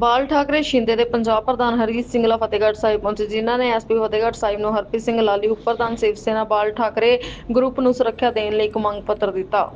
ਬਾਲ ਠਾਕਰੇ, ਸ਼ਿੰਦੇ ਦੇ ਪੰਜਾਬ ਪ੍ਰਧਾਨ ਹਰਜੀਤ ਸਿੰਘਲਾ ਫਤਿਹਗੜ੍ਹ ਸਾਹਿਬ ਪਹੁੰਚੇ, ਜਿਨ੍ਹਾਂ ਨੇ ਐਸਪੀ ਫਤਿਹਗੜ੍ਹ ਸਾਹਿਬ ਨੂੰ ਹਰਪ੍ਰੀਤ ਸਿੰਘ ਲਾਲੀ, ਉਪ ਪ੍ਰਧਾਨ ਸਿਵ ਸੈਨਾ ਬਾਲ ਠਾਕਰੇ ਗਰੁੱਪ ਨੂੰ ਸੁਰੱਖਿਆ ਦੇਣ ਲਈ ਇੱਕ ਮੰਗ ਪੱਤਰ ਦਿੱਤਾ।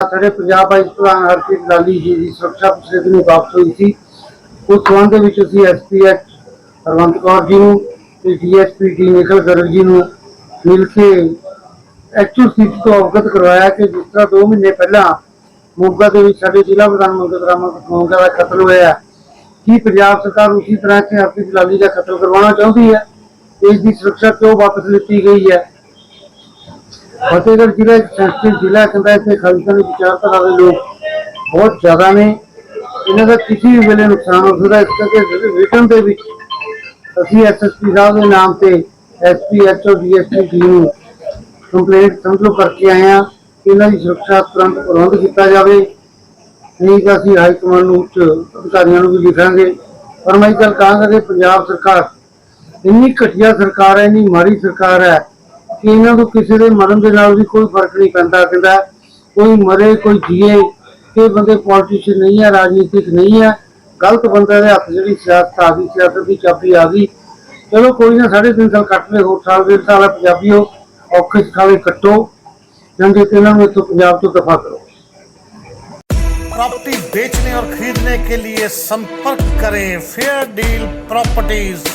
ਸਾਡੇ ਪੰਜਾਬ ਭਾਈ ਪ੍ਰਧਾਨ ਹਰਪ੍ਰੀਤ ਲਾਲੀ ਜੀ ਦੀ ਸੁਰੱਖਿਆ ਪਿਛਲੇ ਦਿਨੀ ਵਾਪਸ ਹੋਈ ਸੀ। ਉਸ ਸੰਬੰਧ ਦੇ ਵਿੱਚ ਅਸੀਂ ਐਸਪੀਐਚ ਹਰਵੰਤ ਕੌਰ ਜੀ ਨੂੰ ਤੇ ਡੀਐਸਪੀ ਡੀ ਨਿਖਲ ਗਰਗ ਜੀ ਨੂੰ ਮਿਲ ਕੇ ਐਕਚੁਅਲ ਸਥਿਤੀ ਤੋਂ ਅਵਗਤ ਕਰਵਾਇਆ ਕਿ ਜਿਸ ਤਰ੍ਹਾਂ 2 ਮਹੀਨੇ ਪਹਿਲਾਂ ਮੋਗਾ ਦੇ ਵਿੱਚ ਸਾਡੇ ਜ਼ਿਲ੍ਹਾ ਪ੍ਰਧਾਨ ਮੰਗਤ ਰਾਮਾ ਮੋਗਾ ਦਾ ਕਤਲ ਹੋਇਆ। ਕੀ ਪੰਜਾਬ ਸਰਕਾਰ ਉਸੇ ਤਰ੍ਹਾਂ ਕਿ ਹਰਪ੍ਰੀਤ ਲਾਲੀ ਦਾ ਕਤਲ ਕਰਵਾਉਣਾ ਚਾਹੁੰਦੀ ਹੈ? ਇਸ ਦੀ ਸੁਰੱਖਿਆ ਕਿਉਂ ਵਾਪਸ ਲਿੱਤੀ ਗਈ ਹੈ? ਫਤਿਹਗੜ੍ਹ ਜ਼ਿਲ੍ਹਾ ਇੱਕ ਸੈਂਸਿਟਿਵ ਜ਼ਿਲ੍ਹਾ ਕਹਿੰਦਾ ਇੱਥੇ ਖਾਲਿਸਤਾਨੀ ਵਿਚਾਰਧਾਰਾ ਦੇ ਲੋਕ ਬਹੁਤ ਜ਼ਿਆਦਾ ਨੇ। ਇਹਨਾਂ ਦਾ ਕਿਸੇ ਵੀ ਵੇਲੇ ਨੁਕਸਾਨ ਹੋ ਸਕਦਾ, ਇਸ ਕਰਕੇ ਰਿਟਰਨ ਦੇ ਵਿੱਚ ਅਸੀਂ ਐਸਐਸਪੀ ਸਾਹਿਬ ਦੇ ਨਾਮ ਤੇ ਐਸਪੀ ਐਚਓ ਡੀਐਸਪੀ ਜੀ ਨੂੰ ਕੰਪਲੇਂਟ ਸਮਝੋ ਕਰਕੇ ਆਏ ਹਾਂ ਕਿ ਇਹਨਾਂ ਦੀ ਸੁਰੱਖਿਆ ਤੁਰੰਤ ਪ੍ਰਬੰਧ ਕੀਤਾ ਜਾਵੇ। ਨਹੀਂ ਤਾਂ ਅਸੀਂ ਹਾਈ ਕਮਾਂਡ ਨੂੰ ਉੱਚ ਅਧਿਕਾਰੀਆਂ ਨੂੰ ਵੀ ਲਿਖਾਂਗੇ। ਪਰ ਮੈਂ ਇਹ ਗੱਲ ਕਹਾਂਗਾ ਕਿ ਪੰਜਾਬ ਸਰਕਾਰ ਇੰਨੀ ਘਟੀਆ ਸਰਕਾਰ ਹੈ, ਇੰਨੀ ਮਾੜੀ ਸਰਕਾਰ ਹੈ ਕਿ ਇਹਨਾਂ ਨੂੰ ਕਿਸੇ ਦੇ ਮਰਨ ਦੇ ਨਾਲ ਵੀ ਕੋਈ ਫਰਕ ਨਹੀਂ ਪੈਂਦਾ ਕਹਿੰਦਾ ਕੋਈ ਮਰੇ ਕੋਈ ਜੀਏ ਇਹ ਬੰਦੇ ਪੋਲੀਟੀਸ਼ੀਅਨ ਨਹੀਂ ਹੈ ਰਾਜਨੀਤਿਕ ਨਹੀਂ ਹੈ ਗਲਤ ਬੰਦੇ ਦੇ ਹੱਥ ਜਿਹੜੀ ਸਿਆਸਤ ਆ ਗਈ ਸਿਆਸਤ ਦੀ ਚਾਬੀ ਆ ਗਈ ਚਲੋ ਕੋਈ ਨਾ ਸਾਢੇ ਤਿੰਨ ਸਾਲ ਕੱਟ ਲਏ ਹੋਰ ਸਾਲ ਡੇਢ ਸਾਲ ਹੈ ਪੰਜਾਬੀਓ ਔਖੇ ਸਖਾਵੇ ਕੱਟੋ ਚੰਗੇ ਤੇ ਇਹਨਾਂ ਨੂੰ ਇੱਥੋਂ ਪੰਜਾਬ ਤੋਂ ਦਫਾ ਕਰੋ प्रॉपर्टी बेचने और खरीदने के लिए संपर्क करें फेयर डील प्रॉपर्टीज